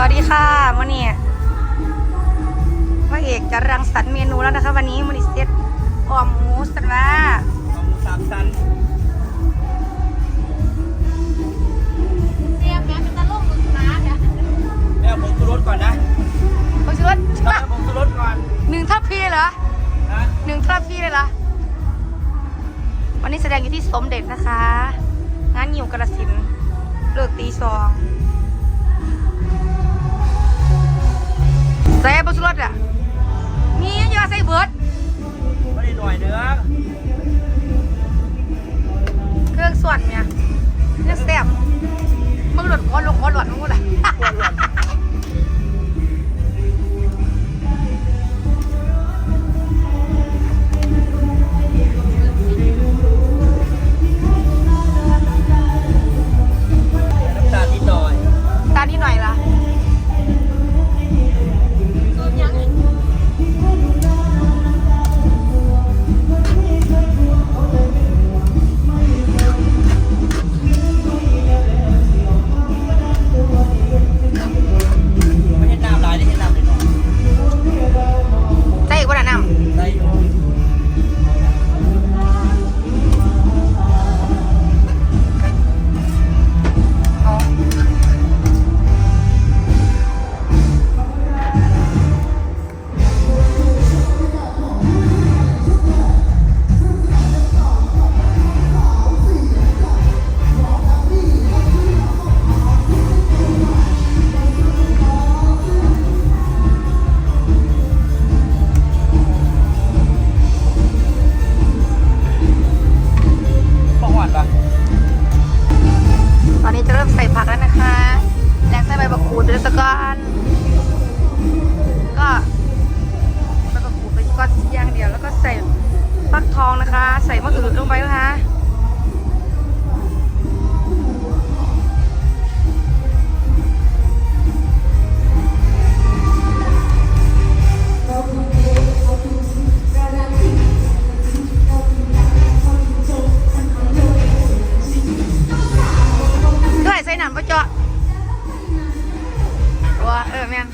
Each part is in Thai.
สวัสดีค่ะวันนี้พระเอกจะรังสรรค์เมนูแล้วนะคะ วันนี้มันนี้เซตอ่อมหมูสันว่าเอาหมูสามชั้นเตรียมแม้เป็นตะลุ่มมึงนะเนี่ยแม่เอาผงชูรสก่อนนะผมชื่อว่าเอาผงชูรสก่อนหนึ่งทัพพีเหรอนะหนึ่งทัพพีเลยเหรอวันนี้แสดงอยู่ที่สมเด็จนะคะ งานยิวกระสินธุ์เลิกตีสอง ใส่บะชุรสอะ มีเยอะใส่เบิร์ดไม่ได้หน่อยเนื้อเครื่องส่วนเนี่ยเนี่ยแซ่บมึงหลดคอหลดคอหลดมึงกูเลยก ดไปด้วยสักก้อนก็ใบมะกรูดไปก้อนอย่างเดียว แล้วก็ใส่ฟักทองนะคะ ใส่มะกรูดลงไปนะคะด้ใส่หนำปะเจาะ ว่าเออแม่ง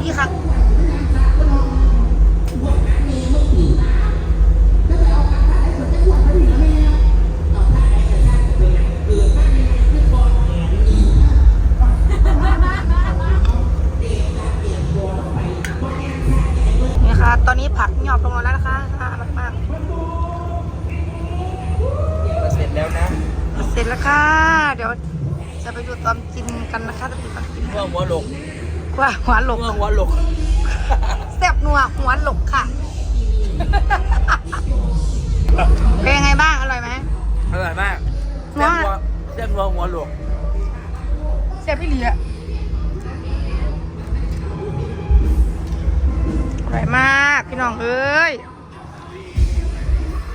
ซี่ค่ะนี่ค่ะตอนนี้ผักหยอบลงแล้วนะคะน่ารักมากเสร็จแล้วนะ เสร็จแล้วค่ะ เดี๋ยวจะไปดูตอนกินกันนะคะจะไปดูตอนกินเมื่อหัวหลก ว่าหัวหลกเมื่อหัวหลกแซ่บนัวหัวหลกค่ะ เป็นยังไงบ้าง อร่อยไหมอร่อยมากหัเส้วนหัวเส้นหัวหัวหลกแซ่บพี่เหลียอร่อยมากพี่น้องเอ้ย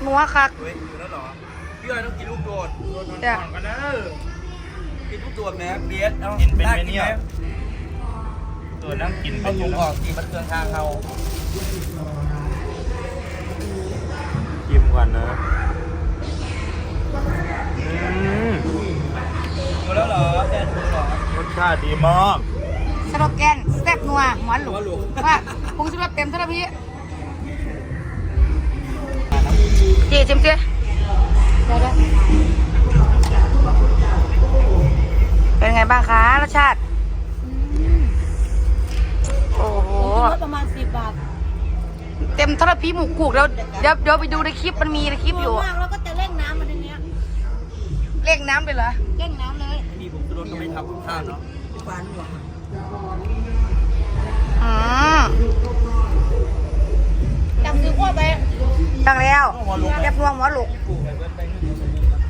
นัวคักเฮ้ยอยู่แล้วเหรอพี่อ้อยต้องกินลูกโดดโดดจ้ะก่อนกันนะกินลูกโดดแม่เบียดเอากินเป็นไหมได้กิเนี่ย ตัวนั่งกินไปเอาอถุยู่งแล้อวอกสีมันเครื่องทางเขากิมก่อนนะอืมดูแล้วเหรอแฟนดูเหรอรสชาติดีมากสโลแกนแซ่บนัวหัวหลหัวหลกกว่าปรุงสุรสเต็มเท่าไหร่พี่ชิมสิเป็นไงบ้างคะรสชาติ อ้โหประมาณสิบบาทเต็มทรพีหมูกุกแล้วเดี๋ยวเดี๋ยวไปดูในคลิปมันมีในคลิปอยู่มากแล้วก็จะเร่งน้ำมาในเนี้ยเร่งน้ำเลยเหรอเร่งน้ำเลยมีผมจะโดนก็ไม่ทำกับข้าวเนาะฟานหัวอืมจำซื้อขั้วไปตั้งแล้วเรียบรวมหัวหลุกเ